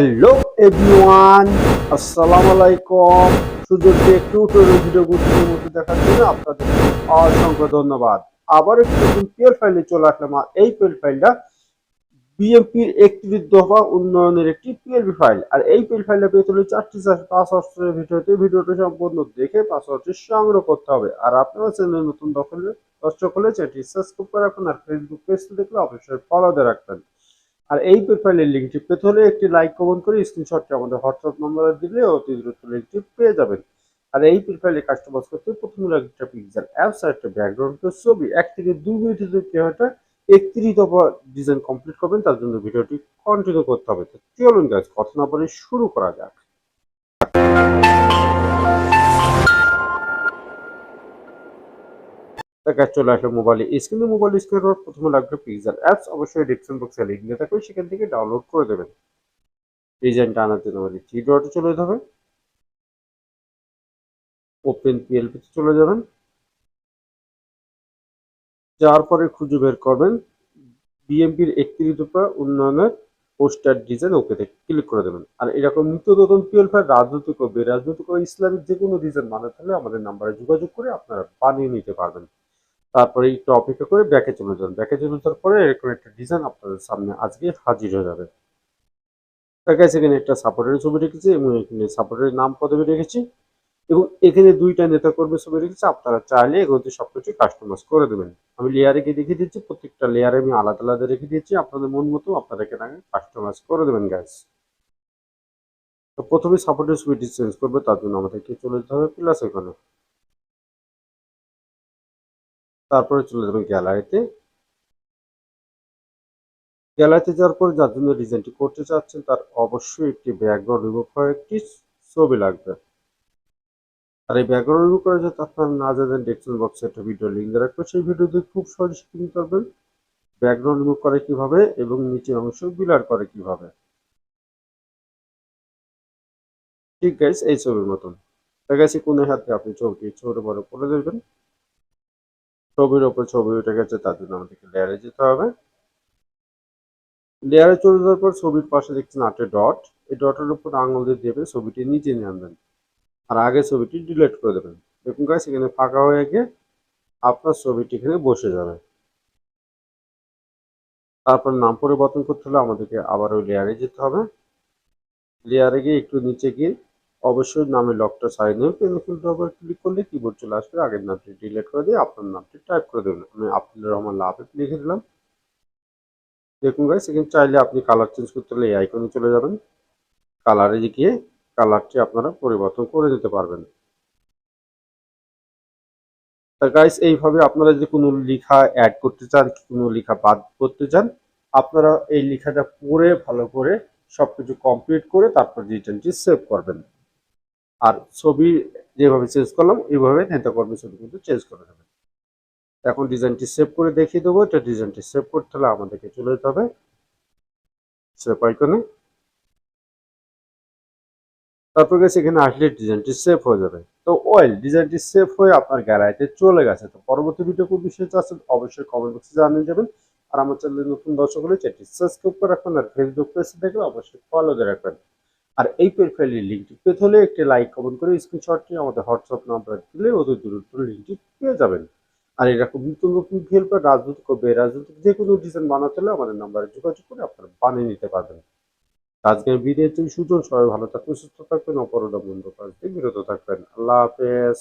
Hello everyone আসসালামু আলাইকুম সুযোগটি একটু ভিডিও গুছিয়ে মধ্যে দেখার জন্য আপনাদের অসংখ্য ধন্যবাদ। আবার একটু নতুন পিএল ফাইলে চলে আসলাম। এই পিএল ফাইলটা বিএমপির একত্রিশ দফা উন্নয়নের একটি পিএলবি ফাইল আর এই পিএল ফাইলটা পেতে হলে চারটি অস্ত্রের ভিডিওতে ভিডিওটা সম্পূর্ণ দেখে পাসওয়ার্ডটি সংগ্রহ করতে হবে। আর আপনারা চ্যানেল নতুন দখলে দর্শক হলে চ্যানেলটি সাবস্ক্রাইব করে রাখুন। আর ফেসবুক পেজটি দেখলে অবশ্যই ফলো দিয়ে রাখবেন। আর এই প্রোফাইলের লিঙ্কটি পেতে হলে একটি লাইক কমেন্ট করে স্ক্রিনশটটি আমাদের হোয়াটসঅ্যাপ নম্বরে দিলে অতি দ্রুত লিঙ্কটি পেয়ে যাবেন। আর এই প্রোফাইলে কাস্টমাইজ করতে প্রথমে লাগবে একটা পিকচার অ্যাপস আর একটা ব্যাকগ্রাউন্ড ছবি। এক থেকে দুই মিনিটের যদি একটা একত্রিশ দফা ডিজাইন কমপ্লিট করবেন, তার জন্য ভিডিওটি কন্টিনিউ করতে হবে। তো চলুন গাছ কথা না বলে শুরু করা যাক। দেখা চলে আসলে মোবাইলে স্ক্রিনে মোবাইল স্ক্রিন প্রথমে লাগবে পিকচার অ্যাপস অবশ্যই ডিসক্রিপশন বক্সে লিঙ্ক দিয়ে থাকবে, সেখান থেকে ডাউনলোড করে দেবেন। ডিজাইনটা আনার জন্য আমাদের থ্রি ডটে চলে যেতে হবে ওপেন পিএলপিতে চলে যাবেন। যাওয়ার পরে খুঁজে বের করবেন বিএমপির একত্রিশ রূপা উন্নয়নের পোস্টার ডিজাইন ওকেতে ক্লিক করে দেবেন। আর এরকম নিত্য নতুন পিএলফাই রাজনৈতিক ও বেরাজনৈতিক ও ইসলামিক যে কোনো ডিজাইন মানে হলে আমাদের নাম্বারে যোগাযোগ করে আপনারা বানিয়ে নিতে পারবেন। তারপরে একটু অপেক্ষা করে ব্যাকে চলে যান। ব্যাকে চলে যাওয়ার পরে এরকম একটা ডিজাইন আপনাদের সামনে আজকে হাজির হয়ে যাবে। এখানে একটা সাপোর্টের ছবি রেখেছি এবং এখানে সাপোর্টের নাম পদবি রেখেছি এবং এখানে দুইটা নেতা কর্মী ছবি রেখেছি। আপনারা চাইলে এগুলোতে সবকিছু কাস্টমাইজ করে দেবেন। আমি লেয়ারে গিয়ে দেখিয়ে দিচ্ছি, প্রত্যেকটা লেয়ারে আমি আলাদা আলাদা রেখে দিয়েছি। আপনাদের মন মতো আপনারা এখানে কাস্টমাইজ করে দেবেন গ্যাস তো প্রথমে সাপোর্টের ছবিটি চেঞ্জ করবে, তার জন্য আমাদেরকে চলে যেতে হবে প্লাস এখানে। তারপরে চলে যাবেন গ্যালারিতে। গ্যালারিতে যাওয়ার পর যার জন্য ডিজাইনটি করতে চাচ্ছেন, তার অবশ্যই একটি ব্যাকগ্রাউন্ড রিমুভ করা একটি ছবি লাগবে। আর এই ব্যাকগ্রাউন্ড রিমুভ করা যাতে আপনারা না জানেন ডেসক্রিপশন বক্সে একটা ভিডিও লিঙ্ক দিয়ে রাখব সেই ভিডিওতে খুব সহজে শিখে নিতে পারবেন ব্যাকগ্রাউন্ড রিমুভ করে কীভাবে এবং নিচের অংশ বিলার করে কীভাবে। ঠিক গাইস এই ছবির মতন। গেছে কোন হাতে আপনি ছবিটি ছোট বড় করে দেবেন ছবির ওপর ছবি উঠে গেছে, তার জন্য আমাদেরকে লেয়ারে যেতে হবে। লেয়ারে চলে যাওয়ার পর ছবির পাশে দেখছেন আটে ডট এই ডটের উপর আঙুল দিয়ে দেবে ছবিটি নিচে নিয়ে আনবেন। আর আগে ছবিটি ডিলিট করে দেবেন। দেখুন গাছ এখানে ফাঁকা হয়ে গিয়ে আপনার ছবিটি এখানে বসে যাবে। তারপর নাম পরিবর্তন করতে হলে আমাদেরকে আবার ওই লেয়ারে যেতে হবে। লেয়ারে গিয়ে একটু নিচে গিয়ে অবশ্যই নামের লকটা সাইন হয়ে পেন্সিলটা আবার ক্লিক করলে কিবোর্ড চলে আসবে। আগের নামটি ডিলিট করে দিয়ে আপনার নামটি টাইপ করে দেবেন। আমি আব্দুল রহমান লাভে লিখে দিলাম। দেখুন গাইস এখানে চাইলে আপনি কালার চেঞ্জ করতে হলে এই আইকনে চলে যাবেন। কালারে গিয়ে কালারটি আপনারা পরিবর্তন করে দিতে পারবেন। তা গাইস এইভাবে আপনারা যদি কোনো লেখা অ্যাড করতে চান কোনো লেখা বাদ করতে চান, আপনারা এই লেখাটা পড়ে ভালো করে সবকিছু কমপ্লিট করে তারপর রিটার্নটি সেভ করবেন। আর ছবি যেভাবে চেঞ্জ করলাম, এইভাবে নেতা কর্মী ছবি কিন্তু চেঞ্জ করে দেবেন। এখন ডিজাইনটি সেভ করে দেখিয়ে দেবো। এটা ডিজাইনটি সেভ করতে হলে আমাদেরকে চলে যেতে হবে। সেভ আইকনে তারপর গেছে এখানে আসলে ডিজাইনটি সেভ হয়ে যাবে। তো ওয়েল ডিজাইনটি সেভ হয়ে আপনার গ্যালারিতে চলে গেছে। তো পরবর্তী ভিডিও কোন বিষয়ে চাচ্ছেন, অবশ্যই কমেন্ট বক্সে জানিয়ে যাবেন। আর আমার চ্যানেলে নতুন দর্শক হলে চ্যানেলটি সাবস্ক্রাইব করে রাখবেন। আর ফেসবুক পেজে দেখলে অবশ্যই ফলো দিয়ে রাখবেন। আর এই প্রোফাইলের লিঙ্কটি পেতে হলে একটি লাইক কমেন্ট করে স্ক্রিনশটটি আমাদের হোয়াটসঅ্যাপ নাম্বার দিলে অতি দ্রুত লিঙ্কটি পেয়ে যাবেন। আর এরকম নতুন নতুন হেল্প রাজনৈতিক ও বেরাজনৈতিক যে কোনো ডিজাইন বানাতে হলে আমাদের নাম্বারে যোগাযোগ করে আপনারা বানিয়ে নিতে পারবেন। আজকের ভিডিওতে সুজন সবাই ভালো থাকবেন, সুস্থ থাকবেন, অপরাধ বন্ধ কাজ বিরত থাকবেন। আল্লাহ হাফেজ।